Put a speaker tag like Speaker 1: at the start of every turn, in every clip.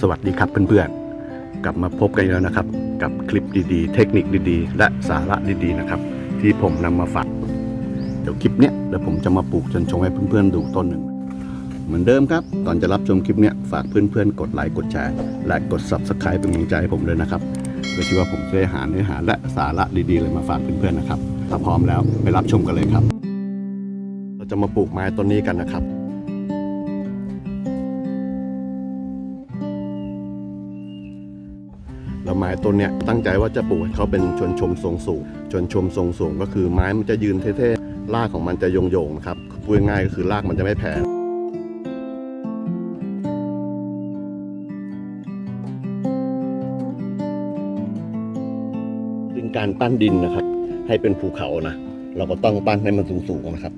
Speaker 1: สวัสดีครับเพื่อนๆ กลับมาพบกันแล้วนะครับ กับคลิปดีๆ เทคนิคดีๆ และสาระดีๆนะครับ ที่ผมนำมาฝากเดี๋ยวคลิปเนี้ยเดี๋ยวผมจะมาปลูกจนชงให้เพื่อนๆดูต้นหนึ่งเหมือนเดิมครับ ก่อนจะรับชมคลิปเนี้ยฝากเพื่อนๆ กดไลค์กดแชร์และกด subscribe เป็นกำลังใจให้ผมด้วยนะครับเพื่อที่ว่าผมจะได้หาเนื้อหาและสาระดีๆเลยมาฝากเพื่อนๆนะครับถ้าพร้อมแล้วไปรับชมกันเลยครับ เราจะมาปลูกไม้ต้นนี้กันนะครับ ม้ต้นเนี้ยตั้งใจว่าจะปลูกให้เขาเป็นชนชมทรงสูง ชนชมทรงสูงก็คือไม้มันจะยืนเท่ๆรากของมันจะโยงๆนะครับพูดง่ายก็คือรากมันจะไม่แผ่ซึ่งการปั้นดินนะครับ ให้เป็นภูเขานะเราก็ต้องปั้นให้มันสูงๆนะครับ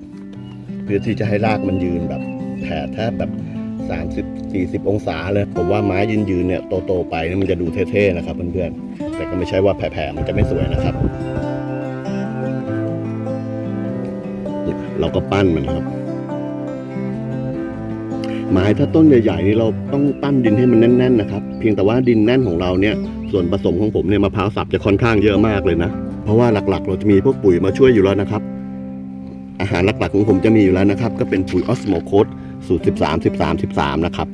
Speaker 1: เพื่อที่จะให้รากมันยืนแบบแผ่แทบแบบ30 40 องศาเลย ผมว่าไม้ยืนยืนเนี่ยโตๆไปนี่มันจะดูเท่ๆนะครับเพื่อนๆ แต่ก็ไม่ใช่ว่าแผ่ๆมันจะไม่สวยนะครับเนี่ยเราก็ปั้นมันครับ ไม้ถ้าต้นใหญ่ๆนี่เราต้องปั้นดินให้มันแน่นๆนะครับ เพียงแต่ว่าดินแน่นของเราเนี่ย ส่วนผสมของผมเนี่ยมะพร้าวสับจะค่อนข้างเยอะมากเลยนะ เพราะว่าหลักๆ เราจะมีพวกปุ๋ยมาช่วยอยู่แล้วนะครับ อาหารหลักๆของผมจะมีอยู่แล้วนะครับ ก็เป็นปุ๋ยออสโมโคสสูตร 13 13 13 นะครับ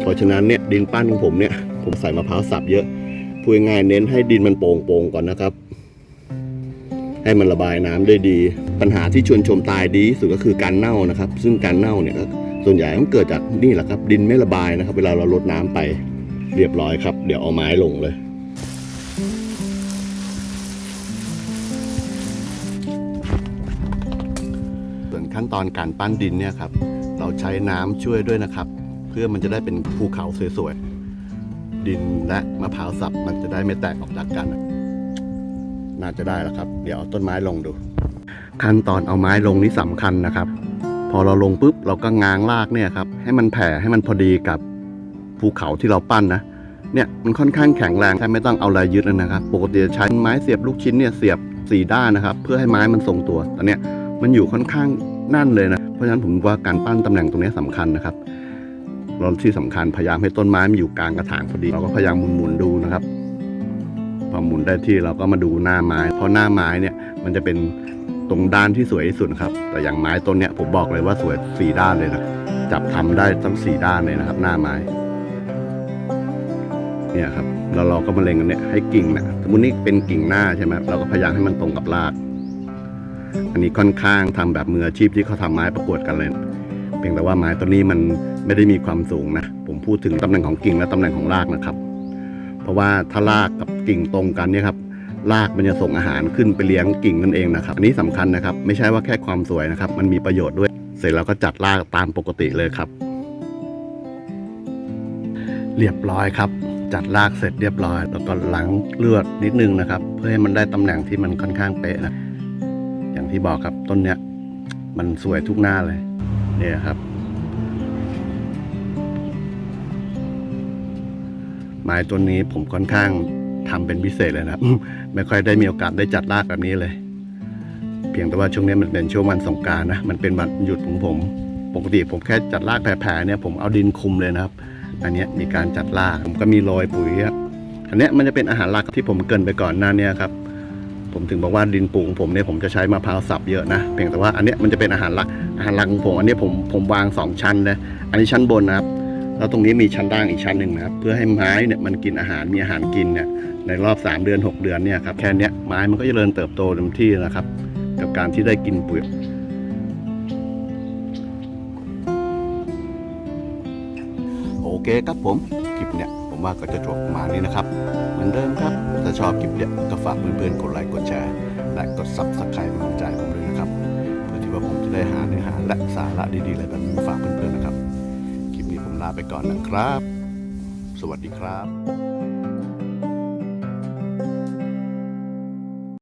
Speaker 1: เพราะฉะนั้นเนี่ยดินปั้นของผมเนี่ยผมใส่มะพร้าวสับเยอะพูดง่ายเน้นให้ดินมันโป่งๆก่อนนะครับ ให้มันระบายน้ำได้ดี ปัญหาที่ชวนชมตายดีสุดก็คือการเน่านะครับ ซึ่งการเน่าเนี่ยก็ส่วนใหญ่มันเกิดจากนี่แหละครับ ดินไม่ระบายนะครับ เวลาเราลดน้ำไปเรียบร้อยครับ เดี๋ยวเอาไม้ลงเลยส่วนขั้นตอนการปั้นดินเนี่ยครับ เราใช้น้ำช่วยด้วยนะครับ พื่อมันจะได้เป็นภูเขาสวยๆ ดินและมะพร้าวสับมันจะได้ไม่แตกออกจากกัน น่าจะได้แล้วครับ เดี๋ยวเอาต้นไม้ลงดู ขั้นตอนเอาไม้ลงนี่สำคัญนะครับ พอเราลงปุ๊บเราก็ง้างรากเนี่ยครับ ให้มันแผ่ให้มันพอดีกับภูเขาที่เราปั้นนะเนี่ยมันค่อนข้างแข็งแรงแทบไม่ต้องเอาอะไรยึดเลยนะครับ ปกติจะใช้ไม้เสียบลูกชิ้นเนี่ยเสียบสี่ด้านนะครับ เพื่อให้ไม้มันทรงตัวตอนเนี้ยมันอยู่ค่อนข้างนั่นเลยนะ เพราะฉะนั้นผมว่าการปั้นตำแหน่งตรงนี้สำคัญนะครับ เราที่สำคัญพยายามให้ต้นไม้มันอยู่กลางกระถางพอดี เราก็พยายามหมุนๆดูนะครับพอหมุนได้ที่เราก็มาดูหน้าไม้ เพราะหน้าไม้เนี่ยมันจะเป็นตรงด้านที่สวยที่สุดครับ แต่อย่างไม้ต้นเนี้ยผมบอกเลยว่าสวยสี่ด้านเลยนะจับทำได้ทั้งสี่ด้านเลยนะครับ หน้าไม้ เนี่ยครับแล้วเราก็มาเล็งกันเนี่ยให้กิ่งนะสมมตินี่เป็นกิ่งหน้าใช่ไหมเราก็พยายามให้มันตรงกับราก อันนี้ค่อนข้างทำแบบมืออาชีพที่เขาทำไม้ประกวดกันเลย เพียงแต่ว่าไม้ต้นนี้มันไม่ได้มีความสูงนะ ผมพูดถึงตำแหน่งของกิ่งและตำแหน่งของรากนะครับ เพราะว่าถ้ารากกับกิ่งตรงกันเนี่ยครับรากมันจะส่งอาหารขึ้นไปเลี้ยงกิ่งนั่นเองนะครับ อันนี้สำคัญนะครับ ไม่ใช่ว่าแค่ความสวยนะครับ มันมีประโยชน์ด้วย เสร็จแล้วก็จัดรากตามปกติเลยครับ เรียบร้อยครับ จัดรากเสร็จเรียบร้อย แล้วก็ล้างเลือดนิดนึงนะครับ เพื่อให้มันได้ตำแหน่งที่มันค่อนข้างเป๊ะนะ อย่างที่บอกครับต้นเนี้ย มันสวยทุกหน้าเลย เนี่ยครับ ไม้ต้นนี้ผมค่อนข้างทำเป็นพิเศษเลยนะครับ ไม่ค่อยได้มีโอกาสได้จัดรากแบบนี้เลย เพียงแต่ว่าช่วงนี้มันเป็นช่วงวันสงการนะ มันเป็นวันหยุดของผม ปกติผมแค่จัดรากแผ่ๆเนี่ยผมเอาดินคุมเลยนะครับ อันนี้มีการจัดรากผมก็มีโรยปุ๋ยครับอันนี้มันจะเป็นอาหารหลักที่ผมเกินไปก่อนหน้านี้ครับ ผมถึงบอกว่าดินปลูกของผมเนี่ยผมจะใช้มะพร้าวสับเยอะนะเพียงแต่ว่าอันเนี้ยมันจะเป็นอาหารหลักอาหารหลักของผมอันนี้ผมผมวางสองชั้นเลยอันนี้ชั้นบนนะครับแล้วตรงนี้มีชั้นล่างอีกชั้นหนึ่งนะครับเพื่อให้ไม้เนี่ยมันกินอาหารมีอาหารกินเนี่ยในรอบ 3 เดือน 6 เดือนเนี่ยครับแค่นี้ไม้มันก็จะเริญเติบโตเต็มที่นะครับ กับการที่ได้กินปุ๋ยโอเคครับผมคลิปเนี่ยผมว่าก็จะจบประมาณนี้นะครับ เหมือนเดิมครับ ถ้าชอบคลิปเนี่ยก็ฝากเพื่อนๆกดไลค์กดแชร์ และกดซับสไครต์เป็นกำลังใจผมด้วยนะครับ เพื่อที่ว่าผมจะได้หาเนื้อหาและสาระดีๆอะไรแบบนี้มาฝากเพื่อนๆนะครับ คลิปนี้ผมลาไปก่อนนะครับ สวัสดีครับ